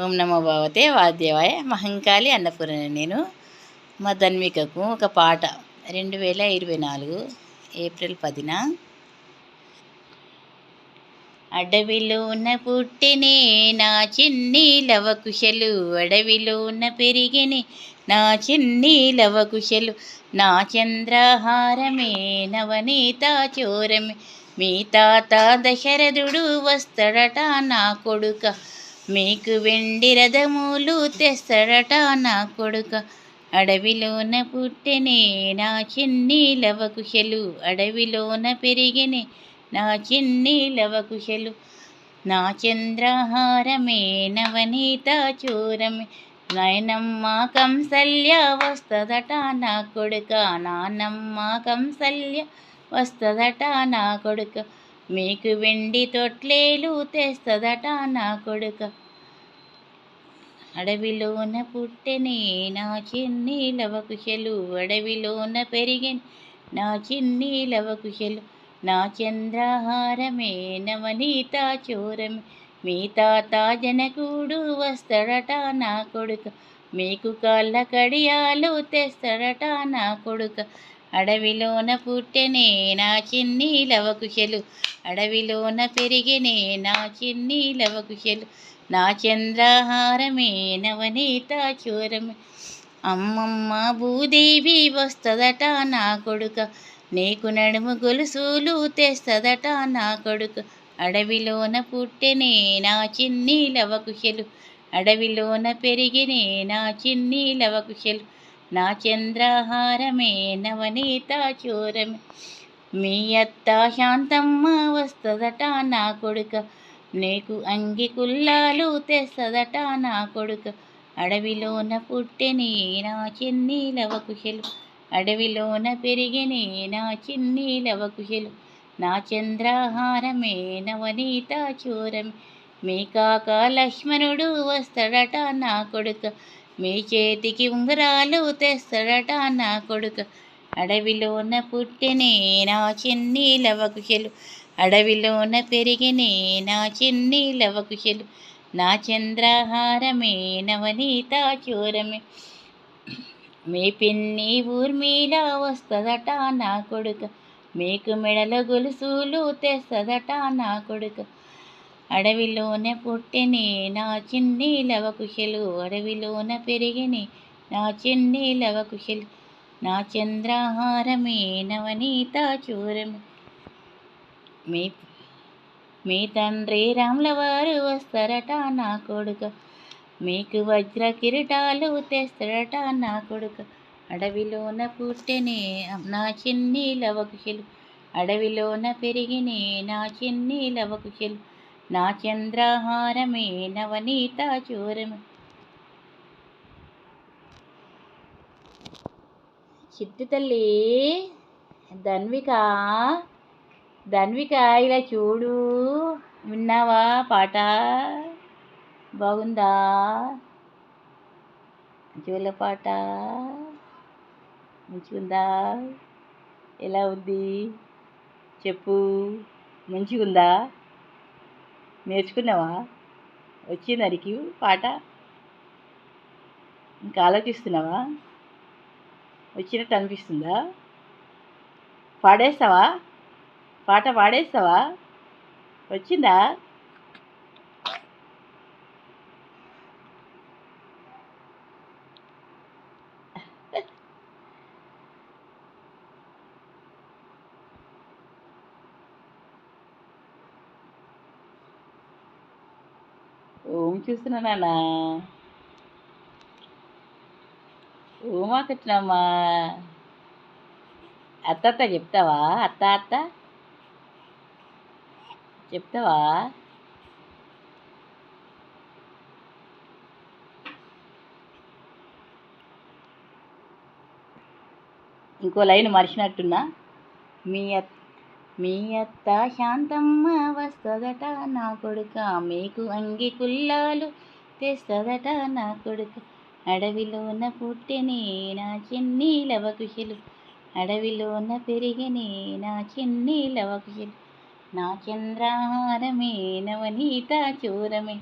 ఓం నమో భగవతే వాద్యవాయ మహంకాళి అన్నపూర్ణ నేను. మా ధన్మికకు ఒక పాట. రెండు వేల ఇరవై నాలుగు ఏప్రిల్ పదిన. అడవిలోన పుట్టినే నా చిన్ని లవకుశలు అడవిలోన పెరిగినే నా చిన్ని లవకుశలు నా చంద్రహారమే నవనీత చోరమే. మీ తాత దశరథుడు వస్తాడట నా కొడుక. మీకు వెండి రథములు తెస్తాడట నా కొడుక. అడవిలోన పుట్టెనే నా చిన్ని లవకుశలు అడవిలోన పెరిగినే నా చిన్ని లవకుశలు నా చంద్రహారమే నవనీత చూరమే. నయనమ్మ కంసల్య వస్తుందట నా కొడుక. నానమ్మ కంసల్య వస్తుందట నా కొడుక. మీకు వెండి తొట్లేలు తెస్తుందట నా కొడుక. అడవిలోన పుట్టెనే నా చిన్ని లవకుశలు అడవిలోన పెరిగిన నా చిన్ని లవకుశలు నా చంద్రహారమే నవనీత చోరమే. మీ తాత జనకుడు వస్తాడట నా కొడుక మీకు కాళ్ళ కడియాలు తెస్తాడట నా కొడుక. అడవిలోన పుట్టెనే నా చిన్ని లవకుశలు అడవిలోన పెరిగినే నా చిన్ని లవకుశలు నా చంద్రహారమే నవనీత చూరమే అమ్మమ్మ భూదేవి వస్తుందట నా కొడుక. నీకు నడుము గొలుసులు తెస్తదట నా కొడుక. అడవిలోన పుట్టెనే నా చిన్ని లవకుశలు. అడవిలోన పెరిగినే నా చిన్ని లవకుశలు. నా చంద్రహారమే నవనీత చూరమే మీ అత్త శాంతమ్మ వస్తుందట నా కొడుక. నీకు అంగి కుల్లాలు తెస్తదట నా కొడుక. అడవిలోన పుట్టెనే నా చిన్ని లవకుశలు అడవిలోన పెరిగిని నా చిన్ని లవకుశలు నా చంద్రహారమే నవనీత చోరమే. మీ కాక లక్ష్మణుడు వస్తాడట నా కొడుక. మీ చేతికి ఉంగరాలు తెస్తాడట నా కొడుక. అడవిలోన పుట్టినే నా చిన్ని లవకుశలు అడవిలోన పెరిగినే నా చిన్ని లవకుశలు. నా చంద్రహారమే నవనీత చోరమే. మీ పిన్ని ఊర్మిలా వస్తుందట నా కొడుక. మీకు మెడల గొలుసులు తెస్తదట నా కొడుక. అడవిలోన పుట్టిని నా చిన్ని లవకుశలు. అడవిలోన పెరిగినే నా చిన్ని లవకుశలు. నా చంద్రహారమే నవనీత చూరమే. మీ మీ తండ్రి రాముల వారు వస్తారట నా కొడుక. మీకు వజ్ర కిరీటాలు తెస్తారట నా కొడుక. అడవిలోన పుట్టెనే నా చిన్ని లవకుశలు. అడవిలోన పెరిగినే నా చిన్ని లవకుశలు. నా చంద్రహారమే నవనీత చూరమే. చిట్టు తల్లి ధన్విక. ధన్విక ఇలా చూడు. విన్నావా పాట? బాగుందా? జోల పాట? మంచిగుందా? ఎలా ఉంది? చెప్పు. మంచిగుందా? నేర్చుకున్నావా? వచ్చిందా పాట. ఇంకా ఆలోచిస్తున్నావా? వచ్చినట్టు అనిపిస్తుందా? పాడేస్తావా? పాట పాడేస్తావా? వచ్చిందా? ఓం చూస్తున్నానా నాన్న. ఓమా కట్టినమ్మా అత్త అత్త చెప్తావా? అత్త అత్త? చెప్తావా? ఇంకో లైన్ మరిచినట్టున్నా. మీ అత్త మీ అత్త శాంతమ్మ వస్తుందట నా కొడుక మీకు అంగి కుల్లాలు తెస్తుందట నా కొడుక. అడవిలోన పుట్టినే నా చిన్ని లవకుశలు అడవిలోన పెరిగిని నా చిన్ని లవకుశలు నా చంద్రహారమే నవనీత చూరమే.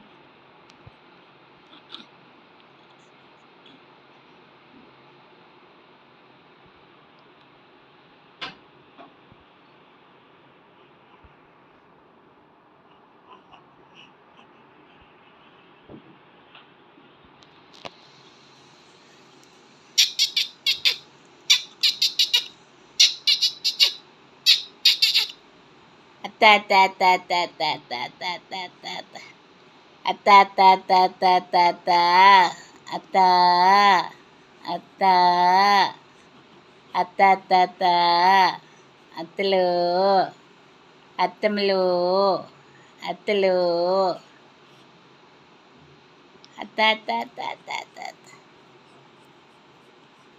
అత్త అత్త అత్త అత్త అత్త అత్త అత్త అత్త అత్త అత్త అత్త అత్త అత్త అత్త అత్త అత్త అత్త అత్త అత్తలు అత్తమ్మలు అత్తలు అత్త అత్త అత్త అత్త అత్త అత్త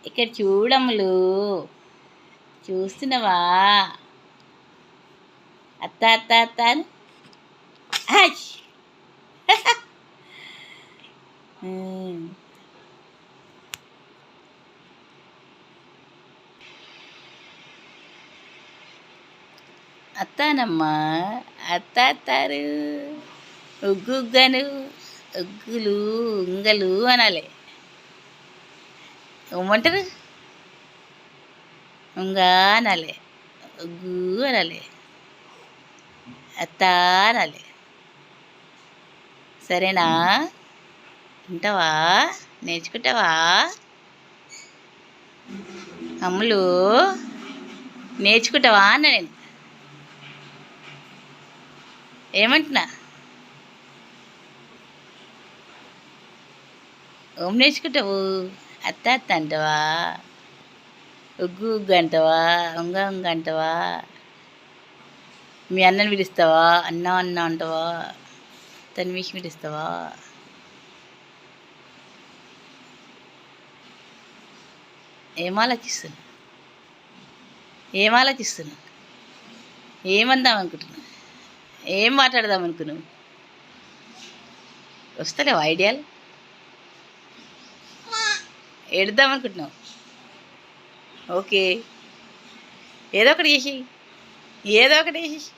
ఇక్కడ చూడములు చూస్తున్నావా అత్త అత్త అత్త అని. హచ్. అత్తానమ్మా అత్త అత్తారు ఉగ్గుగ్గను ఉగ్గులు ఉంగలు అనాలి ఏమంటారు ఉంగ అనాలి ఉగ్గు అనాలి అత్త అనాలి సరేనా వింటావా నేర్చుకుంటావా? అమ్ములు నేర్చుకుంటావా అన్న నేను. ఏమంటున్నా? ఓం నేర్చుకుంటావు? అత్త అత్త అంటావా? ఉగ్గు ఉగ్గు అంటావా? ఉంగ ఉంగ అంటావా? మీ అన్నని పిలుస్తావా? అన్న అన్న అంటావా? తన్విష్ పిలుస్తావా? ఏం ఆలోచిస్తున్నా ఏం ఆలోచిస్తున్నా ఏమందాం అనుకుంటున్నా ఏం మాట్లాడదాం అనుకున్నావు? వస్తలేవు ఐడియాలు? ఎడదామనుకుంటున్నావు ఓకే. ఏదో ఒకటి చేసి. ఏదో ఒకటి చేసి.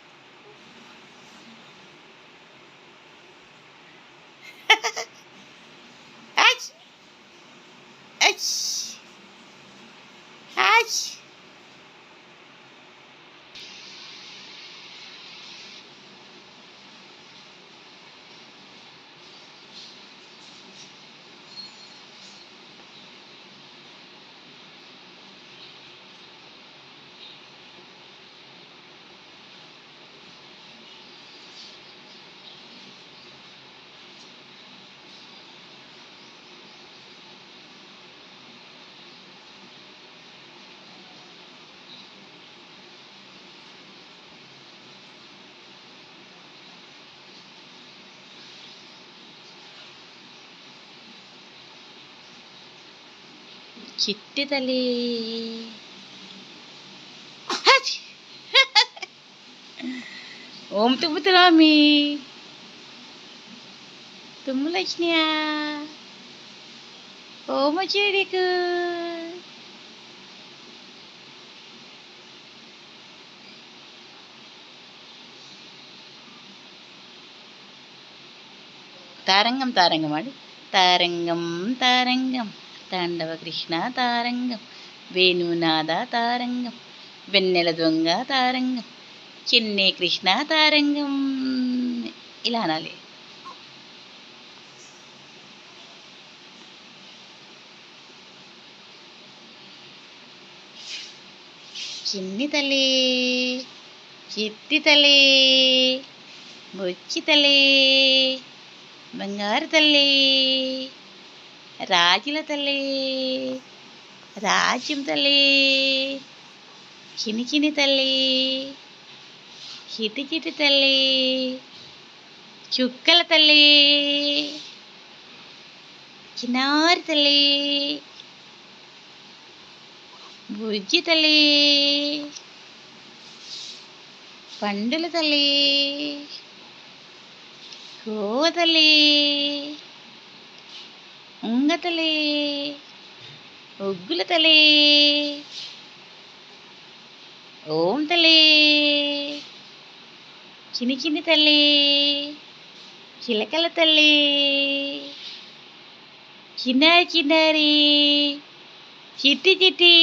கிட்டுதலே ஓம் தும்புத்துலாமி தும்முலட்சுமியா ஓம செடிக்கு തരംഗം തരംഗമാണ് തരംഗം തരംഗം. తారంగం ఆడు తారంగం తారంగం తాండవ కృష్ణ తారంగం వేణునాద తారంగం వెన్నెల దొంగ తారంగం చిన్ని కృష్ణ తారంగం ఇలా అనాలి చిన్ని తల్లి చిట్టి తల్లి బొచ్చి తల్లి బంగారు తల్లి రాజుల తల్లి రాజ్యం తల్లి చిని తల్లి కిటికిటి తల్లి చుక్కల తల్లి చిన్నారి తల్లి బుజ్జి తల్లి పండుల తల్లి కోవ తల్లి. ఉంగతలే ఒగ్గుల తల్లి ఓం తల్లి చిన్ని చిన్ని తల్లి చిలకల తల్లి చిన్నారి చిన్నారి చిట్టి చిట్టి